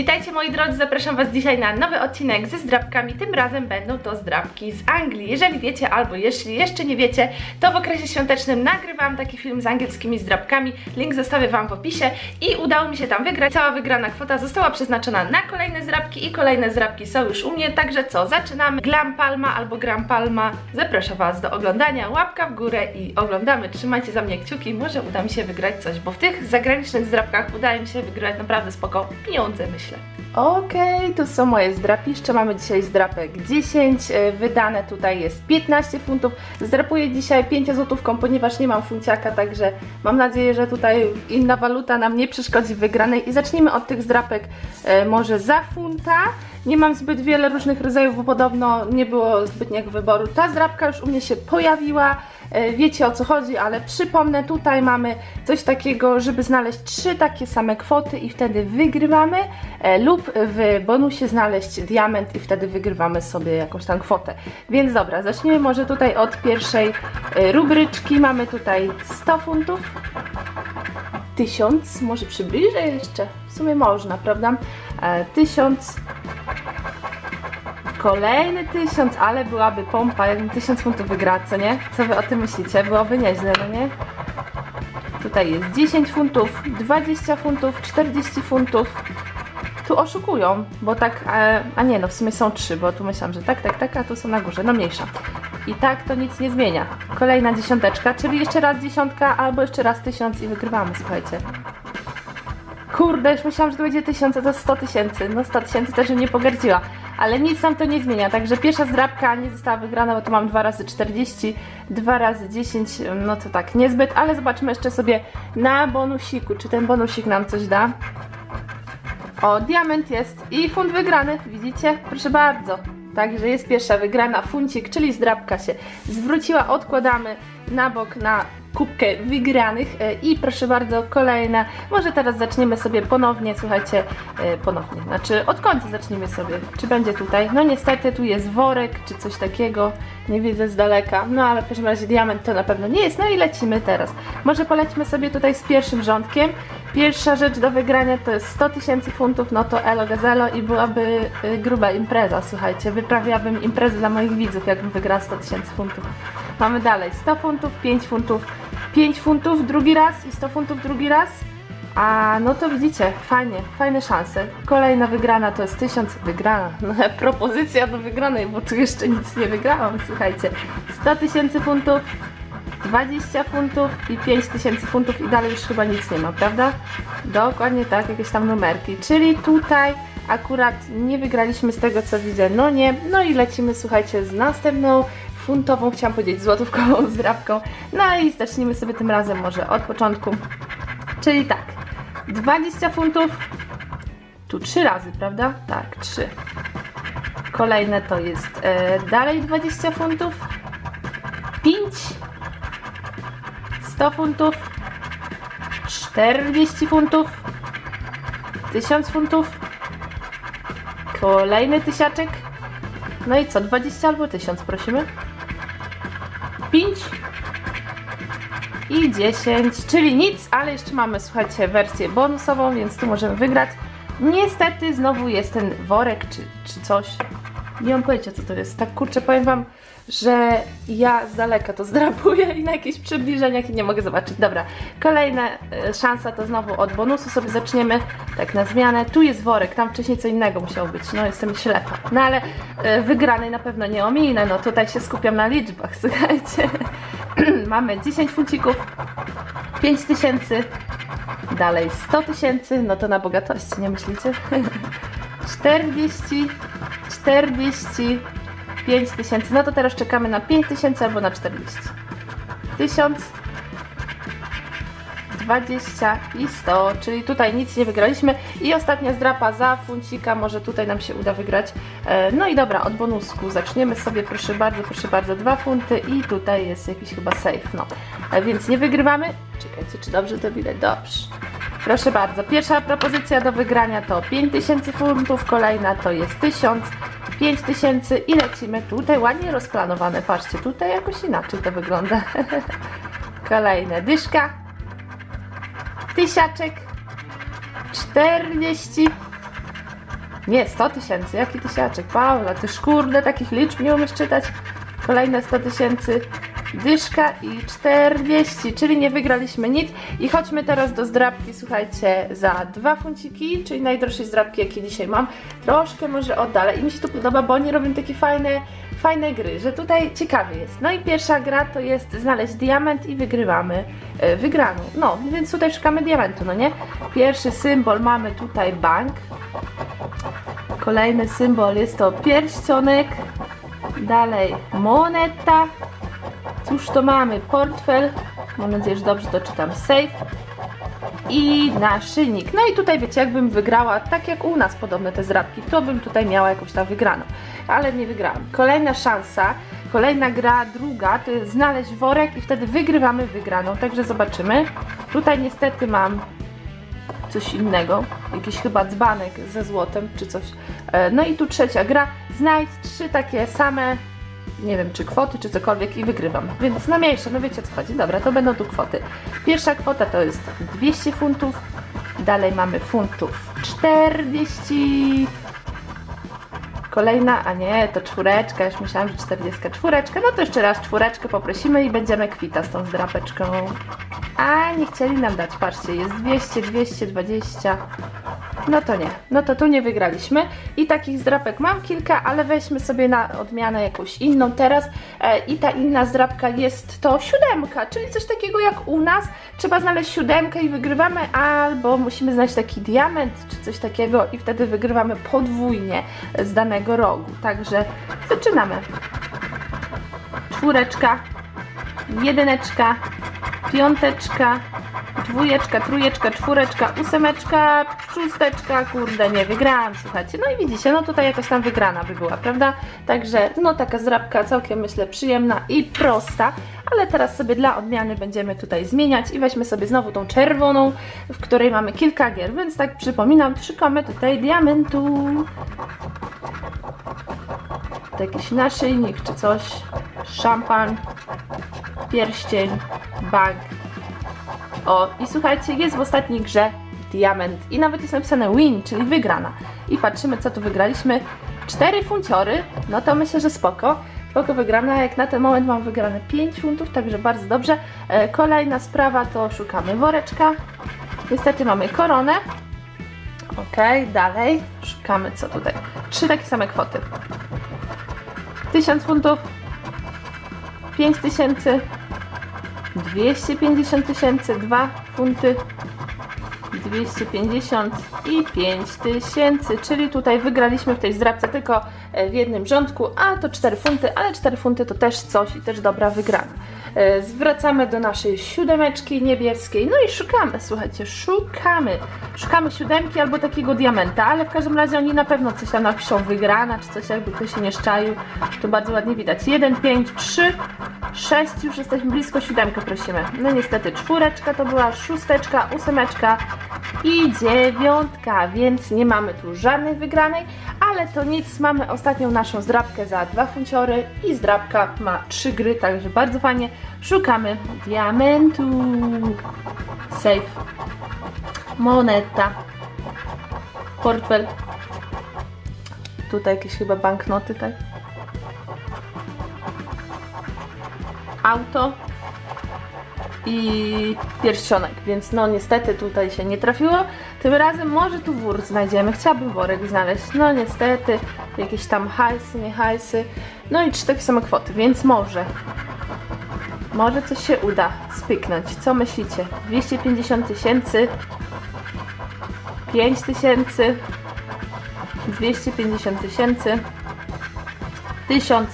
Witajcie moi drodzy, zapraszam Was dzisiaj na nowy odcinek ze zdrabkami. Tym razem będą to zdrabki z Anglii. Jeżeli wiecie albo jeśli jeszcze nie wiecie, to w okresie świątecznym nagrywałam taki film z angielskimi zdrabkami. Link zostawię Wam w opisie i udało mi się tam wygrać. Cała wygrana kwota została przeznaczona na kolejne zdrabki i kolejne zdrabki są już u mnie. Także co, zaczynamy. Glam Palma albo Gram Palma. Zapraszam Was do oglądania. Łapka w górę i oglądamy. Trzymajcie za mnie kciuki, może uda mi się wygrać coś, bo w tych zagranicznych zdrabkach udaje mi się wygrać naprawdę spoko pieniądze, myślę. Okej, tu są moje zdrapiszcze. Mamy dzisiaj zdrapek 10, e, wydane tutaj jest 15 funtów. Zdrapuję dzisiaj 5 złotówką, ponieważ nie mam funciaka, także mam nadzieję, że tutaj inna waluta nam nie przeszkodzi w wygranej. I zacznijmy od tych zdrapek e, może za funta. Nie mam zbyt wiele różnych rodzajów, bo podobno nie było zbytniego wyboru. Ta zdrapka już u mnie się pojawiła. E, Wiecie o co chodzi, ale przypomnę, tutaj mamy coś takiego, żeby znaleźć trzy takie same kwoty i wtedy wygrywamy, e, lub w bonusie znaleźć diament i wtedy wygrywamy sobie jakąś tam kwotę. Więc dobra, zacznijmy może tutaj od pierwszej e, rubryczki. Mamy tutaj 100 funtów, 1000, może przybliżę jeszcze, w sumie można, prawda? E, 1000 Kolejny tysiąc, ale byłaby pompa, jakbym tysiąc funtów wygrała, co nie? Co wy o tym myślicie? Byłoby nieźle, no nie? Tutaj jest 10 funtów, 20 funtów, 40 funtów. Tu oszukują, bo tak, e, a nie, no w sumie są trzy, bo tu myślałam, że tak, tak, tak, a tu są na górze, no mniejsza. I tak to nic nie zmienia. Kolejna dziesiąteczka, czyli jeszcze raz dziesiątka, albo jeszcze raz tysiąc i wygrywamy, słuchajcie. Kurde, już myślałam, że to będzie tysiąc, a to 100 tysięcy. No 100 tysięcy też bym nie pogardziła. Ale nic nam to nie zmienia. Także pierwsza zdrabka nie została wygrana, bo tu mam 2 razy 40, 2 razy 10, no to tak, niezbyt, ale zobaczmy jeszcze sobie na bonusiku, czy ten bonusik nam coś da. O, diament jest i funt wygrany, widzicie? Proszę bardzo. Także jest pierwsza wygrana, funcik, czyli zdrabka się zwróciła. Odkładamy na bok na kubkę wygranych e, i proszę bardzo, kolejna. Może teraz zaczniemy sobie ponownie, słuchajcie, e, ponownie, znaczy od końca zaczniemy sobie. Czy będzie tutaj? No niestety tu jest worek, czy coś takiego, nie widzę z daleka. No ale w każdym razie diament to na pewno nie jest. No i lecimy teraz. Może polećmy sobie tutaj z pierwszym rządkiem. Pierwsza rzecz do wygrania to jest 100 tysięcy funtów, no to elo gazelo i byłaby y, gruba impreza, słuchajcie. Wyprawiałabym imprezę dla moich widzów, jakbym wygrała 100 tysięcy funtów. Mamy dalej 100 funtów, 5 funtów, 5 funtów drugi raz i 100 funtów drugi raz. A no to widzicie, fajnie, fajne szanse. Kolejna wygrana to jest 1000 wygrana. No, propozycja do wygranej, bo tu jeszcze nic nie wygrałam, słuchajcie. 100 tysięcy funtów, 20 funtów i 5 tysięcy funtów i dalej już chyba nic nie ma, prawda? Dokładnie tak, jakieś tam numerki. Czyli tutaj akurat nie wygraliśmy z tego co widzę, no nie. No i lecimy, słuchajcie, z następną funtową, chciałam powiedzieć złotówkową zdrabką. No i zacznijmy sobie tym razem może od początku. Czyli tak, 20 funtów, tu 3 razy, prawda? Tak, 3. Kolejne to jest e, dalej 20 funtów, 5 100 funtów, 40 funtów, 1000 funtów, kolejny tysiaczek, no i co, 20 albo 1000 prosimy, 5 i 10, czyli nic, ale jeszcze mamy, słuchajcie, wersję bonusową, więc tu możemy wygrać. Niestety znowu jest ten worek czy, czy coś. Nie mam pojęcia co to jest. Tak kurczę, powiem wam, że ja z daleka to zdrabuję i na jakichś przybliżeniach i nie mogę zobaczyć. Dobra, kolejna e, szansa to znowu od bonusu sobie zaczniemy, tak na zmianę. Tu jest worek, tam wcześniej co innego musiało być, no jestem ślepa. No ale e, wygranej na pewno nie ominę, no tutaj się skupiam na liczbach, słuchajcie. Mamy 10 funcików, 5 tysięcy, dalej 100 tysięcy, no to na bogatości, nie myślicie? 40, 40, 5 tysięcy. No to teraz czekamy na 5 tysięcy albo na 40. 1000, 20 i 100, czyli tutaj nic nie wygraliśmy. I ostatnia zdrapa za funcika, może tutaj nam się uda wygrać. E, No i dobra, od bonusku zaczniemy sobie, proszę bardzo, proszę bardzo, 2 funty i tutaj jest jakiś chyba safe, no. E, Więc nie wygrywamy. Czekajcie, czy dobrze to widać? Dobrze. Proszę bardzo, pierwsza propozycja do wygrania to 5000 funtów, kolejna to jest 1000, 5000 i lecimy tutaj ładnie rozplanowane. Patrzcie, tutaj jakoś inaczej to wygląda. Kolejne dyszka, tysiaczek, 40, Nie, 100 tysięcy, jaki tysiaczek? Paula, ty kurde takich liczb nie umiesz czytać. Kolejne 100 tysięcy, dyszka i 40, czyli nie wygraliśmy nic. I chodźmy teraz do zdrabki, słuchajcie, za dwa funciki, czyli najdroższej zdrabki, jakie dzisiaj mam. Troszkę może oddalę i mi się to podoba, bo oni robią takie fajne, fajne gry, że tutaj ciekawie jest. No i pierwsza gra to jest znaleźć diament i wygrywamy e, wygraną. No, więc tutaj szukamy diamentu, no nie? Pierwszy symbol mamy tutaj bank. Kolejny symbol jest to pierścionek. Dalej moneta. Cóż to mamy? Portfel. Mam nadzieję, że dobrze to czytam. Safe. I naszyjnik. No i tutaj wiecie, jakbym wygrała, tak jak u nas podobne te zdrabki, to bym tutaj miała jakąś tam wygraną. Ale nie wygrałam. Kolejna szansa, kolejna gra, druga, to jest znaleźć worek i wtedy wygrywamy wygraną. Także zobaczymy. Tutaj niestety mam coś innego, jakiś chyba dzbanek ze złotem czy coś. E, No i tu trzecia gra, znajdź trzy takie same, nie wiem czy kwoty czy cokolwiek i wygrywam. Więc na mniejsze, no wiecie o co chodzi. Dobra, to będą tu kwoty. Pierwsza kwota to jest 200 funtów, dalej mamy funtów 40, Kolejna, a nie, to czwóreczka, już myślałam, że 40 czwóreczka, no to jeszcze raz czwóreczkę poprosimy i będziemy kwita z tą zdrapeczką. A nie chcieli nam dać, patrzcie, jest 200, 220. No to nie, no to tu nie wygraliśmy. I takich zdrapek mam kilka, ale weźmy sobie na odmianę jakąś inną teraz. E, I ta inna zdrapka jest to siódemka, czyli coś takiego jak u nas. Trzeba znaleźć siódemkę i wygrywamy, albo musimy znaleźć taki diament czy coś takiego i wtedy wygrywamy podwójnie z danego rogu. Także zaczynamy. Czwóreczka, jedyneczka, piąteczka, dwójeczka, trójeczka, czwóreczka, ósemeczka, szósteczka, kurde, nie wygrałam, słuchajcie. No i widzicie, no tutaj jakaś tam wygrana by była, prawda? Także, no taka zrabka całkiem, myślę, przyjemna i prosta, ale teraz sobie dla odmiany będziemy tutaj zmieniać i weźmy sobie znowu tą czerwoną, w której mamy kilka gier, więc tak przypominam, szukamy tutaj diamentu. Jakiś naszyjnik czy coś, szampan, pierścień, bank. O, i słuchajcie, jest w ostatniej grze diament i nawet jest napisane win, czyli wygrana. I patrzymy, co tu wygraliśmy. Cztery funciory, no to myślę, że spoko. Spoko wygrana, jak na ten moment mam wygrane 5 funtów, także bardzo dobrze. E, kolejna sprawa to szukamy woreczka. Niestety mamy koronę. Okej, dalej. Szukamy co tutaj. Trzy takie same kwoty. 1000 funtów, 5000, 250 tysięcy, 2 funty, 250 i 5000, czyli tutaj wygraliśmy w tej zdrabce tylko e, w jednym rządku, a to 4 funty, ale 4 funty to też coś i też dobra wygrana. E, Zwracamy do naszej siódemeczki niebieskiej, no i szukamy, słuchajcie, szukamy. Szukamy siódemki albo takiego diamenta, ale w każdym razie oni na pewno coś tam napiszą wygrana, czy coś jakby ktoś się nie szczaił, to bardzo ładnie widać. 1, 5, 3, 6, już jesteśmy blisko siódemkę prosimy. No niestety czwóreczka to była, szósteczka, ósemeczka i dziewiątka, więc nie mamy tu żadnej wygranej, ale to nic, mamy ostatnią naszą zdrabkę za dwa funciory i zdrabka ma trzy gry, także bardzo fajnie. Szukamy diamentu. Safe. Moneta. Portfel. Tutaj jakieś chyba banknoty, tak? Auto i pierścionek, więc no niestety tutaj się nie trafiło. Tym razem może tu wór znajdziemy. Chciałabym worek znaleźć. No niestety jakieś tam hajsy, nie hajsy. No i trzy takie same kwoty, więc może. Może coś się uda spyknąć. Co myślicie? 250 tysięcy, 5 tysięcy, 250 tysięcy, 1000,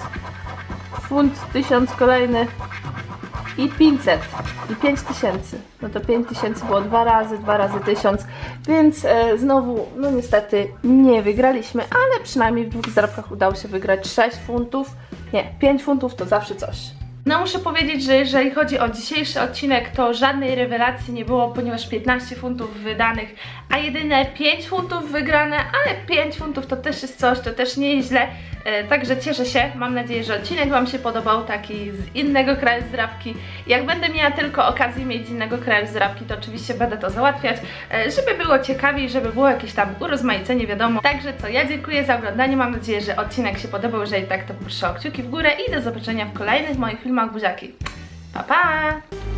funt, 1000 kolejny i 500 i 5000. No to 5000 było dwa razy, dwa razy 1000, więc e, znowu, no niestety nie wygraliśmy, ale przynajmniej w dwóch zarobkach udało się wygrać 6 funtów. Nie, 5 funtów to zawsze coś. No muszę powiedzieć, że jeżeli chodzi o dzisiejszy odcinek, to żadnej rewelacji nie było, ponieważ 15 funtów wydanych, a jedyne 5 funtów wygrane, ale 5 funtów to też jest coś, to też nie jest źle. E, Także cieszę się, mam nadzieję, że odcinek Wam się podobał, taki z innego kraju zdrabki. Jak będę miała tylko okazję mieć z innego kraju zdrabki, to oczywiście będę to załatwiać, e, żeby było ciekawiej, żeby było jakieś tam urozmaicenie, wiadomo. Także co, ja dziękuję za oglądanie, mam nadzieję, że odcinek się podobał, jeżeli tak, to proszę o kciuki w górę i do zobaczenia w kolejnych moich filmach buziaki. Pa, pa!